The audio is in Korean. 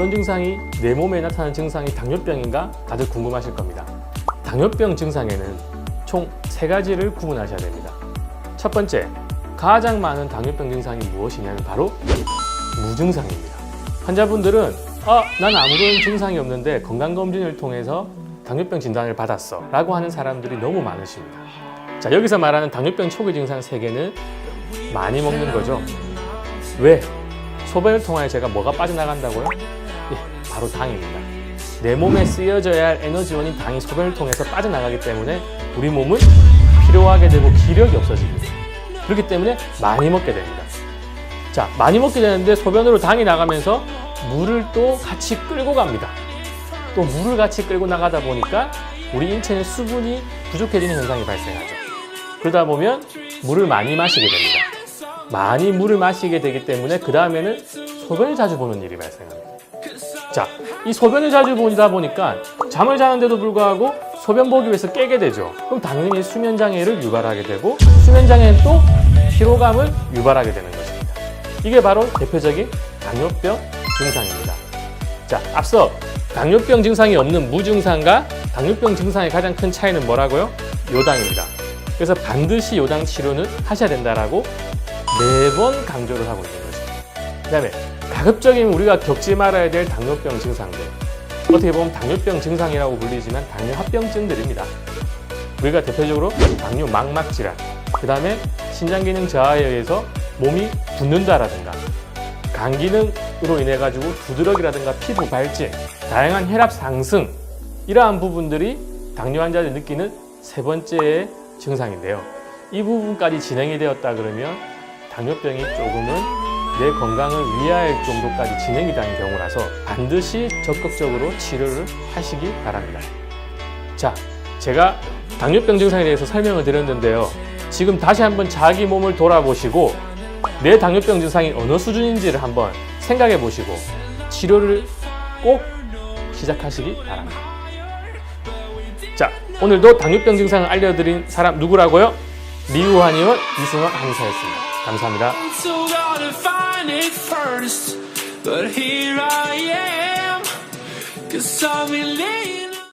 어떤 증상이 내 몸에 나타나는 증상이 당뇨병인가 다들 궁금하실 겁니다. 당뇨병 증상에는 총 세 가지를 구분하셔야 됩니다. 첫 번째, 가장 많은 당뇨병 증상이 무엇이냐면 바로 무증상입니다. 환자분들은 아, 난 아무런 증상이 없는데 건강검진을 통해서 당뇨병 진단을 받았어 라고 하는 사람들이 너무 많으십니다. 자, 여기서 말하는 당뇨병 초기 증상 세개는 많이 먹는 거죠. 왜? 소변을 통하여 제가 뭐가 빠져나간다고요? 예, 바로 당입니다. 내 몸에 쓰여져야 할 에너지원인 당이 소변을 통해서 빠져나가기 때문에 우리 몸은 피로하게 되고 기력이 없어집니다. 그렇기 때문에 많이 먹게 됩니다. 자, 많이 먹게 되는데 소변으로 당이 나가면서 물을 또 같이 끌고 갑니다. 또 물을 같이 끌고 나가다 보니까 우리 인체는 수분이 부족해지는 현상이 발생하죠. 그러다 보면 물을 많이 마시게 됩니다. 많이 물을 마시게 되기 때문에 그 다음에는 소변을 자주 보는 일이 발생합니다. 자, 이 소변을 자주 보다 보니까 잠을 자는데도 불구하고 소변 보기 위해서 깨게 되죠. 그럼 당연히 수면 장애를 유발하게 되고 수면 장애는 또 피로감을 유발하게 되는 것입니다. 이게 바로 대표적인 당뇨병 증상입니다. 자, 앞서 당뇨병 증상이 없는 무증상과 당뇨병 증상의 가장 큰 차이는 뭐라고요? 요당입니다. 그래서 반드시 요당 치료는 하셔야 된다라고 매번 강조를 하고 있는 것입니다. 그다음에 가급적이면 우리가 겪지 말아야 될 당뇨병 증상들. 어떻게 보면 당뇨병 증상이라고 불리지만 당뇨 합병증들입니다. 우리가 대표적으로 당뇨 망막 질환, 그 다음에 신장 기능 저하에 의해서 몸이 붓는다라든가, 간 기능으로 인해 가지고 두드러기라든가 피부 발진, 다양한 혈압 상승 이러한 부분들이 당뇨 환자들이 느끼는 세 번째의 증상인데요. 이 부분까지 진행이 되었다 그러면 당뇨병이 조금은 내 건강을 위할 정도까지 진행이 되는 경우라서 반드시 적극적으로 치료를 하시기 바랍니다. 자, 제가 당뇨병 증상에 대해서 설명을 드렸는데요. 지금 다시 한번 자기 몸을 돌아보시고 내 당뇨병 증상이 어느 수준인지를 한번 생각해 보시고 치료를 꼭 시작하시기 바랍니다. 자, 오늘도 당뇨병 증상을 알려드린 사람 누구라고요? 리우한 의원 이승원 한의사였습니다. 감사합니다. So gotta find it first. But here I am. Cause I've been living.